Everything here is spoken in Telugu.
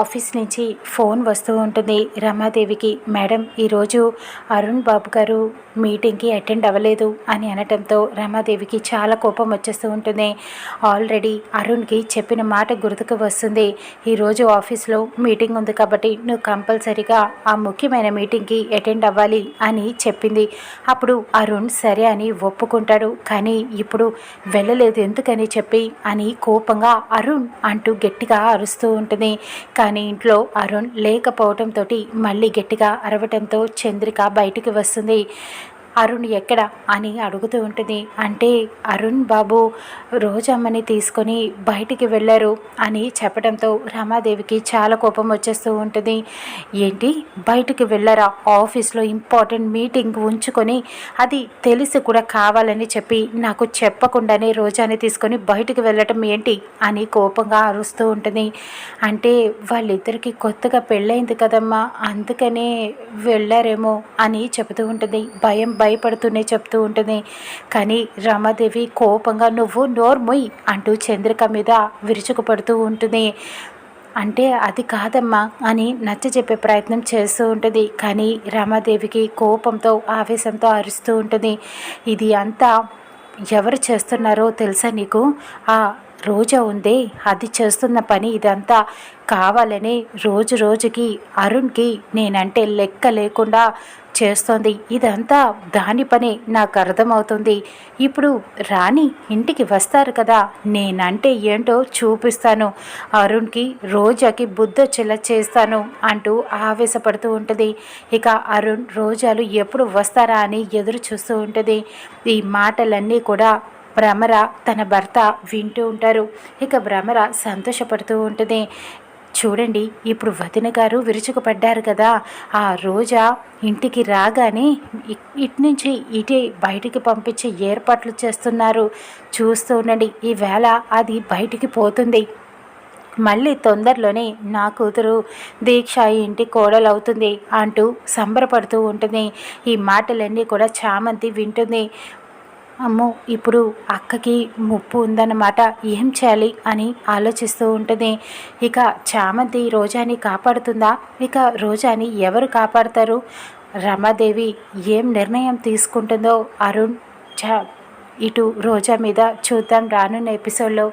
Office నుంచి ఫోన్ వస్తూ ఉంటుంది. రమాదేవికి మేడం ఈరోజు అరుణ్ బాబు గారు మీటింగ్కి అటెండ్ అవ్వలేదు అని అనటంతో రమాదేవికి చాలా కోపం వచ్చేస్తూ ఉంటుంది. ఆల్రెడీ అరుణ్కి చెప్పిన మాట గుర్తుకు వస్తుంది. ఈరోజు ఆఫీస్లో మీటింగ్ ఉంది కాబట్టి నువ్వు కంపల్సరీగా ఆ ముఖ్యమైన మీటింగ్కి అటెండ్ అవ్వాలి అని చెప్పింది. అప్పుడు అరుణ్ సరే అని ఒప్పుకుంటాడు. కానీ ఇప్పుడు వెళ్ళలేదు ఎందుకని చెప్పి అని కోపంగా అరుణ్ అంటూ గట్టిగా అరుస్తూ ఉంటుంది. కానీ ఇంట్లో అరుణ్ లేకపోవడంతో మళ్ళీ గట్టిగా అరవటంతో చంద్రిక బయటికి వస్తుంది. అరుణ్ ఎక్కడ అని అడుగుతూ ఉంటుంది. అంటే అరుణ్ బాబు రోజమ్మని తీసుకొని బయటికి వెళ్ళారు అని చెప్పడంతో రమాదేవికి చాలా కోపం వచ్చేస్తూ ఉంటుంది. ఏంటి? బయటికి వెళ్ళారా? ఆఫీస్లో ఇంపార్టెంట్ మీటింగ్ ఉంచుకొని అది తెలిసి కూడా కావాలని చెప్పి నాకు చెప్పకుండానే రోజాని తీసుకొని బయటికి వెళ్ళటం ఏంటి? అని కోపంగా అరుస్తూ ఉంటుంది. అంటే వాళ్ళిద్దరికి కొత్తగా పెళ్ళైంది కదమ్మా అందుకనే వెళ్ళారేమో అని చెబుతూ ఉంటుంది. భయం భయపడుతూనే చెప్తూ ఉంటుంది. కానీ రమాదేవి కోపంగా నువ్వు నోర్మొయ్ అంటూ చంద్రిక మీద విరుచుకుపడుతూ ఉంటుంది. అంటే అది కాదమ్మా అని నచ్చ చెప్పే ప్రయత్నం చేస్తూ ఉంటుంది. కానీ రమాదేవికి కోపంతో ఆవేశంతో అరుస్తూ ఉంటుంది. ఇది అంతా ఎవరు చేస్తున్నారో తెలుసా నీకు? ఆ రోజా ఉందే అది చేస్తున్న పని ఇదంతా కావాలని రోజు రోజుకి అరుణ్కి నేనంటే లెక్క లేకుండా చేస్తోంది. ఇదంతా దాని పని నాకు అర్థమవుతుంది. ఇప్పుడు రాణి ఇంటికి వస్తారు కదా నేనంటే ఏంటో చూపిస్తాను. అరుణ్కి రోజాకి బుద్ధొచ్చేలా చేస్తాను అంటూ ఆవేశపడుతూ ఉంటుంది. ఇక అరుణ్ రోజాలు ఎప్పుడు వస్తారా అని ఎదురు చూస్తూ ఉంటుంది. ఈ మాటలన్నీ కూడా భ్రమర తన భర్త వింటూ ఉంటారు. ఇక భ్రమర సంతోషపడుతూ ఉంటుంది. చూడండి ఇప్పుడు వదిన గారు విరుచుకుపడ్డారు కదా. ఆ రోజా ఇంటికి రాగానే ఇటు నుంచి ఇటే బయటికి పంపించే ఏర్పాట్లు చేస్తున్నారు. చూస్తూ ఉండండి ఈవేళ అది బయటికి పోతుంది. మళ్ళీ తొందరలోనే నా కూతురు దీక్ష ఇంటి కోడలవుతుంది అంటూ సంబరపడుతూ ఉంటుంది. ఈ మాటలన్నీ కూడా చామంతి వింటుంది. అమ్మో ఇప్పుడు అక్కకి ముప్పు ఉందన్నమాట. ఏం చేయాలి అని ఆలోచిస్తూ ఉంటుంది. ఇక చామంతి రోజాని కాపాడుతుందా? ఇక రోజాని ఎవరు కాపాడతారు? రమాదేవి ఏం నిర్ణయం తీసుకుంటుందో అరుణ్ చా ఇటు రోజా మీద చూద్దాం రానున్న ఎపిసోడ్లో.